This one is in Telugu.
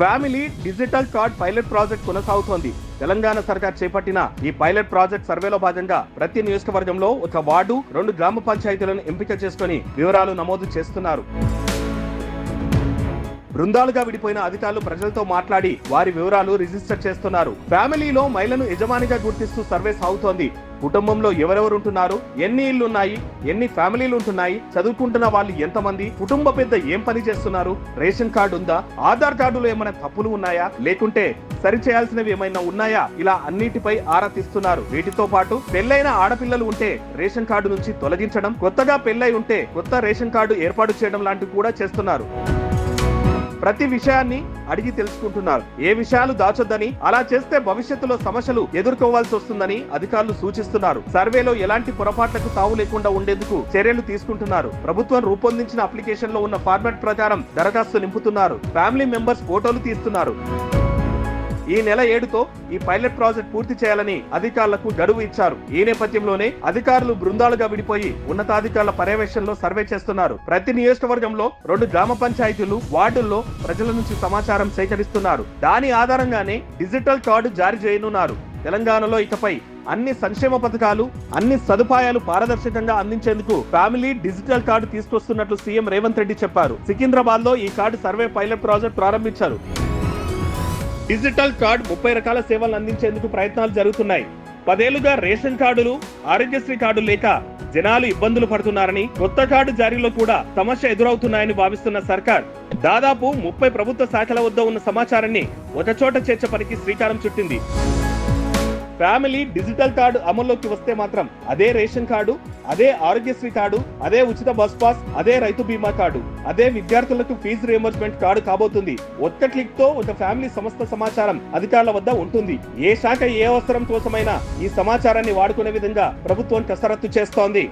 Family digital card pilot project కొనసాగుతోంది. తెలంగాణ సర్కార్ చేపట్టిన ఈ పైలట్ ప్రాజెక్ట్ సర్వేలో భాగంగా ప్రతి నియోజకవర్గంలో ఒక వార్డు రెండు గ్రామ పంచాయతీలను ఎంపిక చేసుకుని వివరాలు నమోదు చేస్తున్నారు. బృందాలుగా విడిపోయిన అధికారులు ప్రజలతో మాట్లాడి వారి వివరాలు రిజిస్టర్ చేస్తున్నారు. ఫ్యామిలీలో మహిళను యజమానిగా గుర్తిస్తూ సర్వే సాగుతోంది. కుటుంబంలో ఎవరెవరు ఉంటున్నారు? ఎన్ని ఇళ్ళు ఉన్నాయి ఎన్ని ఫ్యామిలీలు ఉంటున్నాయి? చదువుకుంటున్న వాళ్ళు ఎంతమంది? కుటుంబ పెద్ద ఏం పని చేస్తున్నారు? రేషన్ కార్డు ఉందా? ఆధార్ కార్డులో ఏమైనా తప్పులు ఉన్నాయా? లేకుంటే సరి చేయాల్సినవి ఏమైనా ఉన్నాయా? ఇలా అన్నిటిపై ఆరా తీస్తున్నారు. వీటితో పాటు పెళ్ళైన ఆడపిల్లలు ఉంటే రేషన్ కార్డు నుంచి తొలగించడం కొత్తగా పెళ్ళై ఉంటే కొత్త రేషన్ కార్డు ఏర్పాటు చేయడం లాంటివి కూడా చేస్తున్నారు. ప్రతి విషయాన్ని అడిగి తెలుసుకుంటున్నారు. ఏ విషయాలు దాచొద్దని అలా చేస్తే భవిష్యత్తులో సమస్యలు ఎదుర్కోవాల్సి వస్తుందని అధికారులు సూచిస్తున్నారు. సర్వేలో ఎలాంటి పొరపాట్లకు తావు లేకుండా ఉండేందుకు చర్యలు తీసుకుంటున్నారు. ప్రభుత్వం రూపొందించిన అప్లికేషన్లో ఉన్న ఫార్మాట్ ప్రకారం దరఖాస్తు నింపుతున్నారు. ఫ్యామిలీ మెంబర్స్ ఫోటోలు తీస్తున్నారు. ఈ నెల ఏడుతో ఈ పైలట్ ప్రాజెక్ట్ పూర్తి చేయాలని అధికారులకు గడువు ఇచ్చారు. ఈ నేపథ్యంలోనే అధికారులు బృందాలుగా విడిపోయి ఉన్నతాధికారుల పర్యవేక్షణలో సర్వే చేస్తున్నారు. ప్రతి నియోజకవర్గంలో రెండు గ్రామ పంచాయతీలు వార్డుల్లో ప్రజల నుంచి సమాచారం సేకరిస్తున్నారు. దాని ఆధారంగానే డిజిటల్ కార్డు జారీ చేయనున్నారు. తెలంగాణలో ఇకపై అన్ని సంక్షేమ పథకాలు అన్ని సదుపాయాలు పారదర్శకంగా అందించేందుకు ఫ్యామిలీ డిజిటల్ కార్డు తీసుకొస్తున్నట్లు సీఎం రేవంత్ రెడ్డి చెప్పారు. సికింద్రాబాద్లో ఈ కార్డు సర్వే పైలట్ ప్రాజెక్ట్ ప్రారంభించారు. డిజిటల్ కార్డ్ ముప్పై రకాల సేవలు అందించేందుకు ప్రయత్నాలు జరుగుతున్నాయి. పదేళ్ళుగా రేషన్ కార్డులు ఆరోగ్యశ్రీ కార్డు లేక జనాలు ఇబ్బందులు పడుతున్నారని కొత్త కార్డు జారీలో కూడా సమస్య ఎదురవుతున్నాయని భావిస్తున్న సర్కార్ దాదాపు ముప్పై ప్రభుత్వ శాఖల వద్ద ఉన్న సమాచారాన్ని ఒకచోట చేర్చే పనికి శ్రీకారం చుట్టింది. ఫ్యామిలీ డిజిటల్ కార్డు అమల్లోకి వస్తే మాత్రం అదే రేషన్ కార్డు అదే ఆరోగ్యశ్రీ కార్డు అదే ఉచిత బస్ పాస్ అదే రైతు బీమా కార్డు అదే విద్యార్థులకు ఫీజు రియంబర్స్మెంట్ కార్డు కాబోతుంది. ఒక్క క్లిక్తో ఒక ఫ్యామిలీ సమస్త సమాచారం అధికారుల వద్ద ఉంటుంది. ఏ శాఖ ఏ అవసరం కోసమైనా ఈ సమాచారాన్ని వాడుకునే విధంగా ప్రభుత్వం కసరత్తు చేస్తోంది.